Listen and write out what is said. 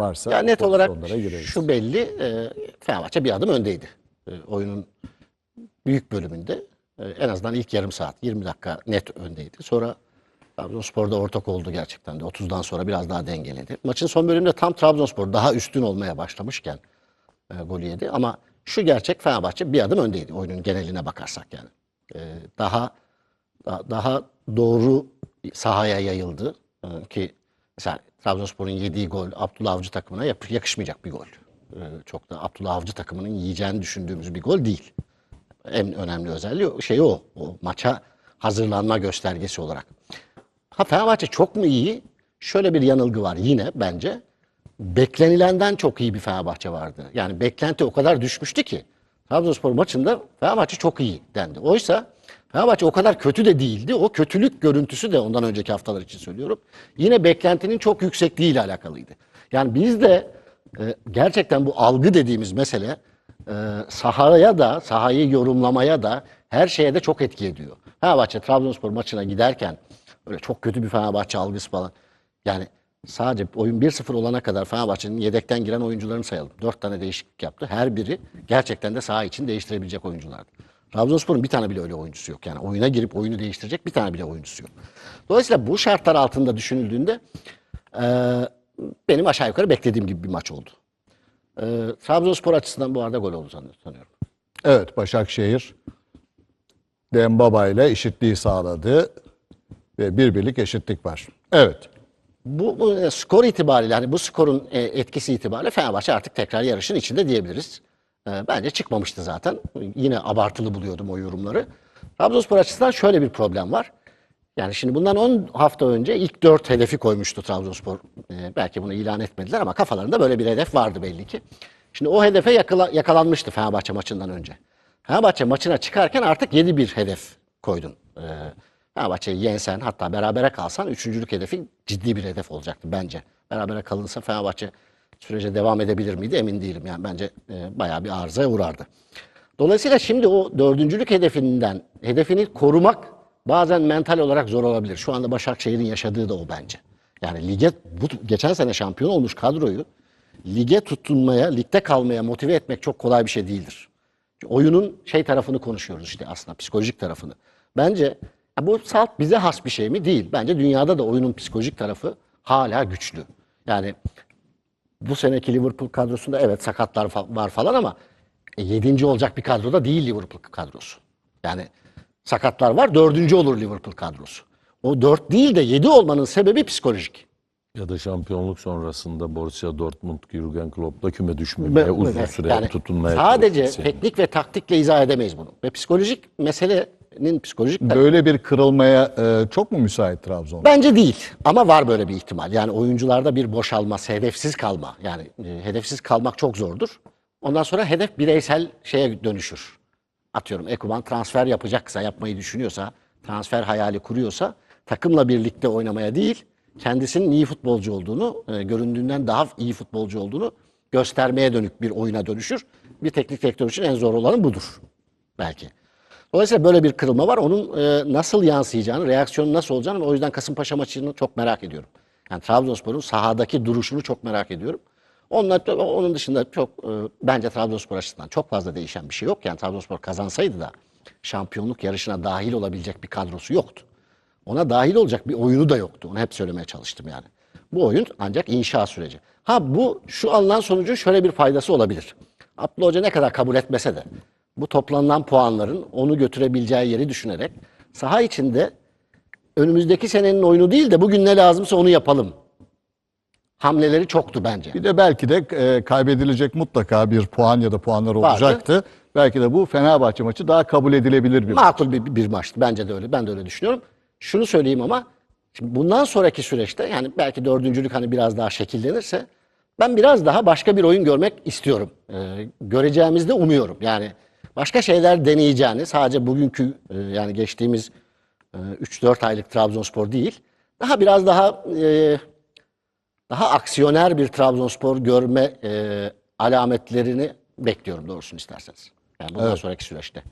varsa Ya net olarak şu belli. E, Fenerbahçe bir adım öndeydi. E, oyunun büyük bölümünde e, en azından ilk yarım saat 20 dakika net öndeydi. Sonra Trabzonspor da ortak oldu gerçekten de 30'dan sonra biraz daha dengeledi. Maçın son bölümünde tam Trabzonspor daha üstün olmaya başlamışken e, golü yedi ama şu gerçek Fenerbahçe bir adım öndeydi oyunun geneline bakarsak yani. E, daha daha, daha doğru sahaya yayıldı E, ki mesela Trabzonspor'un yediği gol Abdullah Avcı takımına yakışmayacak bir gol. E, çok da Abdullah Avcı takımının yiyeceğini düşündüğümüz bir gol değil. En önemli özelliği şey o, o maça hazırlanma göstergesi olarak. Ha Fenerbahçe çok mu iyi? Şöyle bir yanılgı var yine bence. Beklenilenden çok iyi bir Fenerbahçe vardı. Yani beklenti o kadar düşmüştü ki Trabzonspor maçında Fenerbahçe çok iyi dendi. Oysa Fenerbahçe o kadar kötü de değildi. O kötülük görüntüsü de ondan önceki haftalar için söylüyorum. Yine beklentinin çok yüksekliği ile alakalıydı. Yani biz de e, gerçekten bu algı dediğimiz mesele e, sahaya da, sahayı yorumlamaya da her şeye de çok etki ediyor. Fenerbahçe Trabzonspor maçına giderken öyle çok kötü bir Fenerbahçe algısı falan. Yani sadece oyun 1-0 olana kadar Fenerbahçe'nin yedekten giren oyuncularını sayalım. 4 tane değişiklik yaptı. Her biri gerçekten de saha için değiştirebilecek oyunculardı. Trabzonspor'un bir tane bile öyle oyuncusu yok. Yani oyuna girip oyunu değiştirecek bir tane bile oyuncusu yok. Dolayısıyla bu şartlar altında düşünüldüğünde e, benim aşağı yukarı beklediğim gibi bir maç oldu. E, Trabzonspor açısından bu arada gol oldu sanı- sanıyorum. Evet Başakşehir Dembaba ile eşitliği sağladı ve bir birlik eşitlik var. Evet. Bu, bu, e, skor itibariyle hani bu skorun e, etkisi itibariyle Fenerbahçe artık tekrar yarışın içinde diyebiliriz. E, bence çıkmamıştı zaten. Yine abartılı buluyordum o yorumları. Trabzonspor açısından şöyle bir problem var. Yani şimdi bundan 10 hafta önce ilk 4 hedefi koymuştu Trabzonspor. E, belki bunu ilan etmediler ama kafalarında böyle bir hedef vardı belli ki. Şimdi o hedefe yakala- yakalanmıştı Fenerbahçe maçından önce. Fenerbahçe maçına çıkarken artık yeni bir hedef koydun. E, Fenerbahçe'yi yensen hatta berabere kalsan üçüncülük hedefi ciddi bir hedef olacaktı bence. Berabere kalınsa Fenerbahçe sürece devam edebilir miydi emin değilim. Yani bence e, bayağı bir arızaya uğrardı. Dolayısıyla şimdi o dördüncülük hedefinden, hedefini korumak bazen mental olarak zor olabilir. Şu anda Başakşehir'in yaşadığı da o bence. Yani lige, bu, geçen sene şampiyon olmuş kadroyu lige tutunmaya, ligde kalmaya motive etmek çok kolay bir şey değildir. Oyunun şey tarafını konuşuyoruz işte aslında psikolojik tarafını. Bence bu salt bize has bir şey mi? Değil. Bence dünyada da oyunun psikolojik tarafı hala güçlü. Yani bu seneki Liverpool kadrosunda evet sakatlar fa- var falan ama e, yedinci olacak bir kadroda değil Liverpool kadrosu. Yani sakatlar var dördüncü olur Liverpool kadrosu. O dört değil de yedi olmanın sebebi psikolojik. Ya da şampiyonluk sonrasında Borussia Dortmund, Jurgen Klopp'la küme düşmemeye uzun süre yani tutunmaya Sadece çalışması teknik ve taktikle izah edemeyiz bunu. Ve psikolojik meselenin psikolojik Böyle bir kırılmaya e, çok mu müsait Trabzon? Bence değil ama var böyle bir ihtimal. Yani oyuncularda bir boşalma, hedefsiz kalma. Yani e, hedefsiz kalmak çok zordur. Ondan sonra hedef bireysel şeye dönüşür. Atıyorum Ekuban transfer yapacaksa, yapmayı düşünüyorsa, transfer hayali kuruyorsa takımla birlikte oynamaya değil, kendisinin iyi futbolcu olduğunu, e, göründüğünden daha iyi futbolcu olduğunu göstermeye dönük bir oyuna dönüşür. Bir teknik direktör için en zor olanı budur belki. Dolayısıyla böyle bir kırılma var. Onun e, nasıl yansıyacağını, reaksiyonu nasıl olacağını o yüzden Kasımpaşa maçını çok merak ediyorum. Yani Trabzonspor'un sahadaki duruşunu çok merak ediyorum. Onlar, onun dışında çok e, bence Trabzonspor açısından çok fazla değişen bir şey yok. Yani Trabzonspor kazansaydı da şampiyonluk yarışına dahil olabilecek bir kadrosu yoktu. Ona dahil olacak bir oyunu da yoktu. Onu hep söylemeye çalıştım yani. Bu oyun ancak inşa süreci. Ha bu şu alınan sonucun şöyle bir faydası olabilir. Abdullah Hoca ne kadar kabul etmese de bu toplanılan puanların onu götürebileceği yeri düşünerek saha içinde önümüzdeki senenin oyunu değil de bugün ne lazımsa onu yapalım. Hamleleri çoktu bence. Bir de belki de e, kaybedilecek mutlaka bir puan ya da puanlar olacaktı. Belki de bu Fenerbahçe maçı daha kabul edilebilir bir Makul bir, bir maçtı. Bence de öyle. Ben de öyle düşünüyorum. Şunu söyleyeyim ama şimdi bundan sonraki süreçte yani belki dördüncülük hani biraz daha şekillenirse ben biraz daha başka bir oyun görmek istiyorum. Ee, göreceğimizi de umuyorum. Yani başka şeyler deneyeceğini sadece bugünkü e, yani geçtiğimiz e, 3-4 aylık Trabzonspor değil. Daha biraz daha e, daha aksiyoner bir Trabzonspor görme e, alametlerini bekliyorum doğrusunu isterseniz. Yani bundan sonraki süreçte.